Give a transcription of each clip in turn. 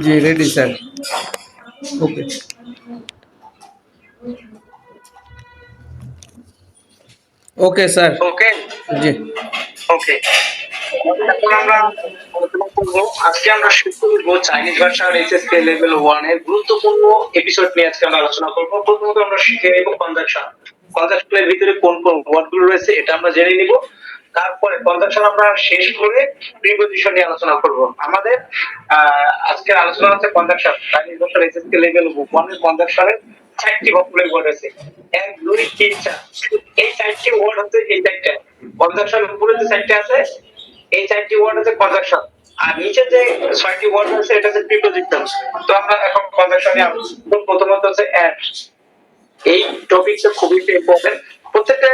জি ready sir okay okay sir okay জি. Okay আমরা আজকে আমরা শুরু করব চাইনিজ ভাষার এইচএসকে লেভেল ওয়ানের গুরুত্বপূর্ণ এপিসোড নিয়ে আজকে আমরা আলোচনা করব। প্রথমত আমরা শিখে নেব কনজাকশন কনজাকশনের ভিতরে কোন কোন ওয়ার্ডগুলো রয়েছে এটা আমরা জেনে নিব। তারপরে কনজাকশন আমরা শেষ করে প্রিপোজিশন নিয়ে আলোচনা করব। আমাদের আজকের আলোচনা হচ্ছে কনজাকশন চাইনিজ ভাষার এইচএসকে লেভেল ওয়ানের কনজাকশনের চারটি ভকুলের ওয়ার্ড আছে। এক, দুই, তিন, চার। এই চারটি ওয়ার্ড হচ্ছে এই চারটা। কনজাকশন উপরে যে চারটে আছে, এই চারটি ওয়ার্ড হচ্ছে কনজাকশন আর নিচে যে ছয়টি ওয়ার্ড আছে, এটা হচ্ছে প্রিপোজিশন তো আমরা এখন কনজাকশন নিয়ে প্রথমত হচ্ছে অ্যাড এই টপিকটা খুবই ইম্পর্টেন্ট প্রত্যেকটা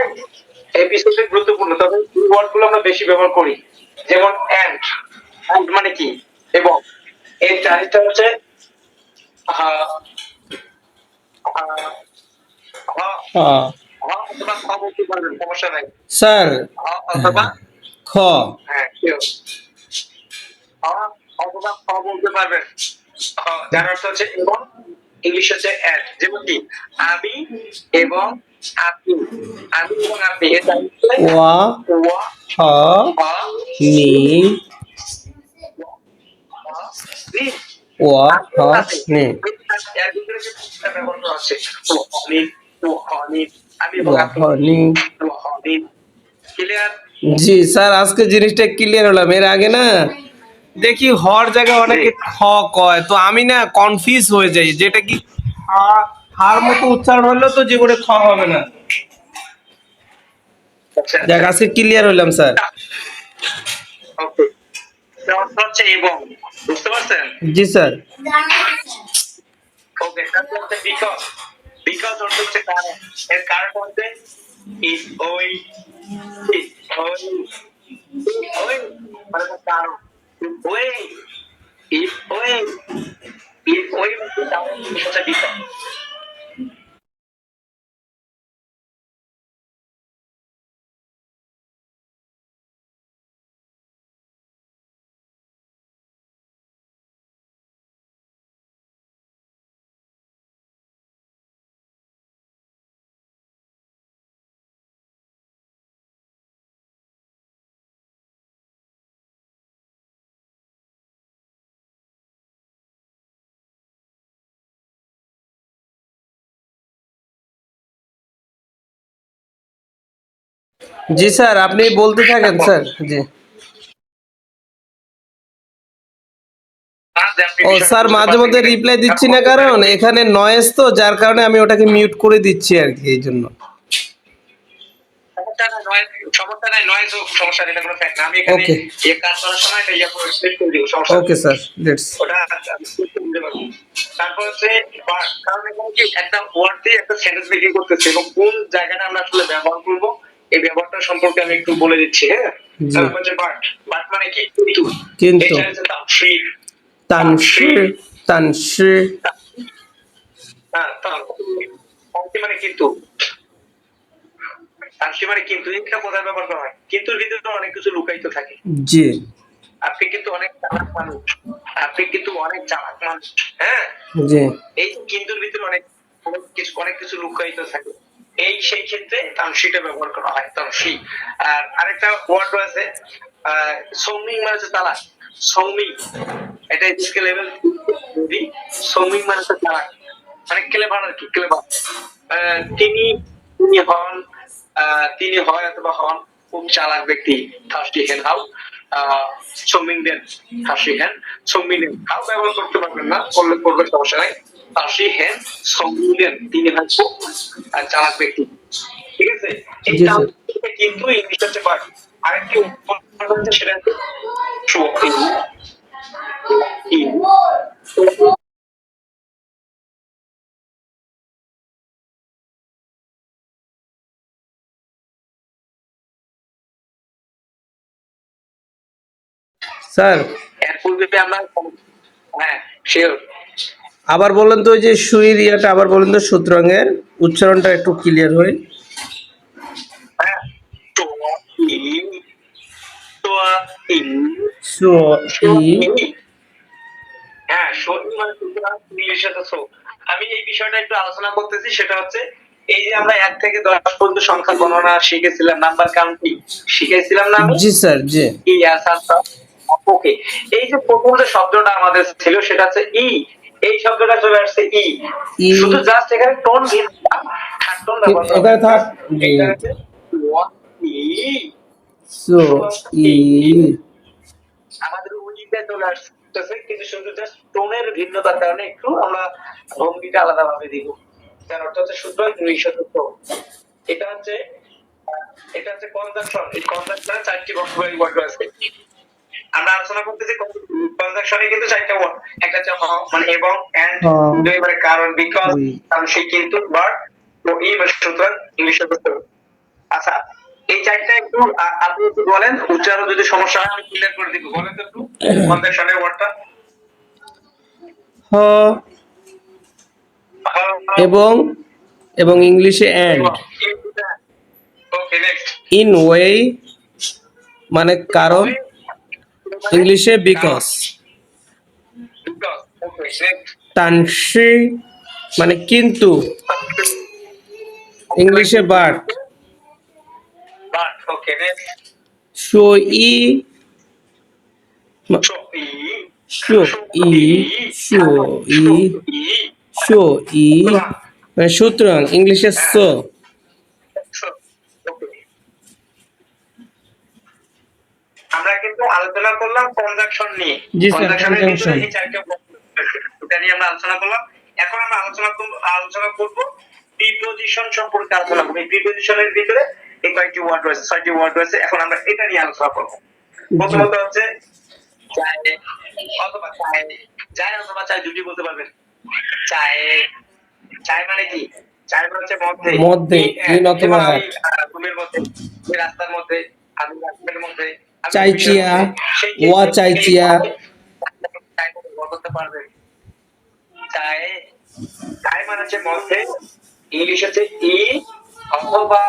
এপিসোডে গুরুত্বপূর্ণ তবে এই ওয়ার্ডগুলো আমরা বেশি ব্যবহার করি। যেমন অ্যান্ড অ্যান্ড মানে কি? এবং। এর চারিটা হচ্ছে খ। স্যার খ হ্যাঁ আহ অথবা খ বলতে পারবেন। যার অর্থ হচ্ছে এবং ইংলিশ হচ্ছে অ্যাড যেমন কি আমি এবং আপনি। আমি এবং আপনি এটা ওয়া ওয়া নি ওয়া হ নি। জি স্যার আজকে জিনিসটা ক্লিয়ার হলাম। এর আগে না দেখি হর জায়গায় অনেকে খ কয় তো আমি না কনফিউজ হয়ে যাই যেটা কি হার মতো উচ্চারণ হলেও তো জীবনে খ হবে না। আচ্ছা। দেখ আজকে ক্লিয়ার হলাম স্যার। জি স্যার। ওকে বিকজ বিকজ অর্থ হচ্ছে কারণ এর কারণ হচ্ছে ওই ওই ওই মানে কারণ ওই ইজ ওই ইজ ওই হচ্ছে কারণ হচ্ছে জি স্যার আপনি বলতে থাকেন স্যার জি ও স্যার মাঝে মধ্যে রিপ্লাই দিচ্ছি না কারণ এখানে নয়েজ তো যার কারণে আমি ওটাকে মিউট করে দিচ্ছি আর কি এই জন্য ইয়া করে স্লিপ করে দিব সমস্যা নেই। ওকে স্যার লেটস ওটা আমি slip করে দিতে পারব। তারপর হচ্ছে কারণ এখানে কি একটা ওয়ার্ড দিয়ে একটা সেন্টেন্স মেকিং করতেছে এবং কোন জায়গাটা আমরা আসলে ব্যবহার করব এই ব্যবহারটা সম্পর্কে আমি একটু বলে দিচ্ছি হ্যাঁ? বাট বাট মানে কি? কিন্তু কিন্তু। হ্যাঁ মানে কিন্তু। মানে কিন্তু এটা কোথায় ব্যবহার করা হয় কিন্তু ভিতরে অনেক কিছু লুকায়িত থাকে। জি। আপনি কিন্তু অনেক চালাক মানুষ। আপনি কিন্তু অনেক চালাক মানুষ হ্যাঁ? জি। এই কিন্তুর ভিতরে অনেক অনেক কিছু অনেক কিছু লুকায়িত থাকে। এই সেই ক্ষেত্রে তামসিটা ব্যবহার করা হয় তামসি আর আরেকটা ওয়ার্ড আছে সৌমিং মানে হচ্ছে তালাক। সৌমিং, এটা স্কেল লেভেল সৌমিং মানে হচ্ছে তালাক। মানে ক্লেভার আর কি ক্লেভার তিনি তিনি হন তিনি হয় অথবা হন খুব চালাক ব্যক্তি থার্সটি হেন হাউ। সৌমিং দেন থার্সি হেন সৌমিং হাউ ব্যবহার করতে পারবেন না, করলে করবে সমস্যা নাই। সৌমিং দেন তিনি খুব চালাক ব্যক্তি ঠিক আছে? এই জি, স্যার। তামসিটা কিন্তু ইংলিশ হচ্ছে পার্ট আরেকটি উপকরণ সেটা হচ্ছে স্যার। এর পূর্বে আমরা হ্যাঁ শিওর আবার বলেন তো ওই যে সুইর ইয়াটা আবার বলেন তো সূত্রাঙ্গের উচ্চারণটা একটু ক্লিয়ার হয়। আমি এই বিষয়টা একটু আলোচনা করতেছি সেটা হচ্ছে এই যে আমরা এক থেকে দশ পর্যন্ত সংখ্যা গণনা শিখেছিলাম নাম্বার কাউন্টিং শিখেছিলাম না জি স্যার জি। ওকে এই যে প্রথম যে শব্দটা আমাদের ছিল সেটা হচ্ছে ই। এই শব্দটা চলে আসছে ই। শুধু জাস্ট এখানে টোন এখানে থাক সো ই। আমাদের উইটা চলে আসতেছে কিন্তু শুধু জাস্ট টোনের ভিন্নতার কারণে একটু আমরা ভঙ্গিটা আলাদা ভাবে দিব। যার অর্থ হচ্ছে শুদ্ধ তো এটা হচ্ছে এটা হচ্ছে কনজাংশন এই কনজাংশনে চারটি ওয়ার্ড আছে। আমরা আলোচনা করতেছি কনজাংশনে কিন্তু চারটা ওয়ার্ড একটা হচ্ছে মানে এবং এন্ড হ্যাঁ। দুই মানে কারণ বিকজ। কারণ সেই কিন্তু বাট তো এই মানে সুতরাং ইংলিশে হবে আচ্ছা এই চারটা একটু আপনি একটু বলেন উচ্চারণ যদি সমস্যা হয় আমি ক্লিয়ার করে দিব বলেন তো একটু কনজাংশনের ওয়ার্ডটা এবং এবং ইংলিশে এন্ড ইন ওয়ে মানে কারণ ইংলিশে বিকজ তানসি মানে কিন্তু ইংলিশে বাট শো ই শো ই শো ই শো ই মানে সুতরাং ইংলিশে সো আমরা কিন্তু আলোচনা করলাম কনজাংশন নিয়ে। conjunction। ভিতরে এই চারটে এটা নিয়ে আমরা আলোচনা করলাম। এখন আমরা আলোচনা করব আলোচনা করব প্রিপোজিশন সম্পর্কে আলোচনা। করব প্রিপোজিশনের ভিতরে এই কয়েকটি ওয়ার্ড রয়েছে ছয়টি ওয়ার্ড রয়েছে। এখন আমরা এটা নিয়ে আলোচনা করব। প্রথমত হচ্ছে চায় অথবা চায় চায় অথবা চায় দুটি বলতে পারবেন। চায় চায় মানে কি? চায় মানে হচ্ছে মধ্যে। মধ্যে, অথবা রাস্তার মধ্যে আমি রাস্তার মধ্যে। চাইচিয়া, ওয়া চাইচিয়া। চায় মানে হচ্ছে মধ্যে ইংলিশ হচ্ছে ই অথবা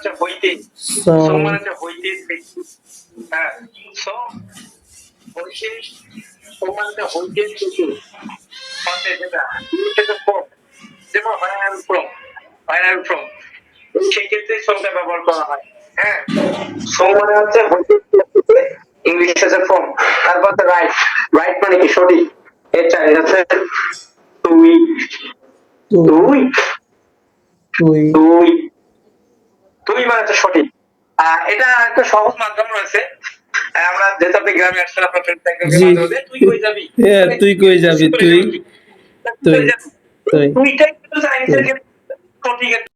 থেকে। যেমন ফ্রম ফ্রম সেই ক্ষেত্রে সোমটা ব্যবহার করা হয়। হ্যাঁ। হচ্ছে হইতে হচ্ছে ফ্রম তারপর হচ্ছে রাইট রাইট মানে কি সঠিক? হচ্ছে তুই মানে হচ্ছে সঠিক আহ, এটা একটা সহজ মাধ্যম রয়েছে। আমরা যেহেতু আপনি গ্রামে আসলে আপনার ফ্রেন্ড থাকে তুই কই যাবি? হ্যাঁ, তুই কই যাবি? তুই- তুই? তুই। তুইটাই কিন্তু তুই। ক্ষেত্রে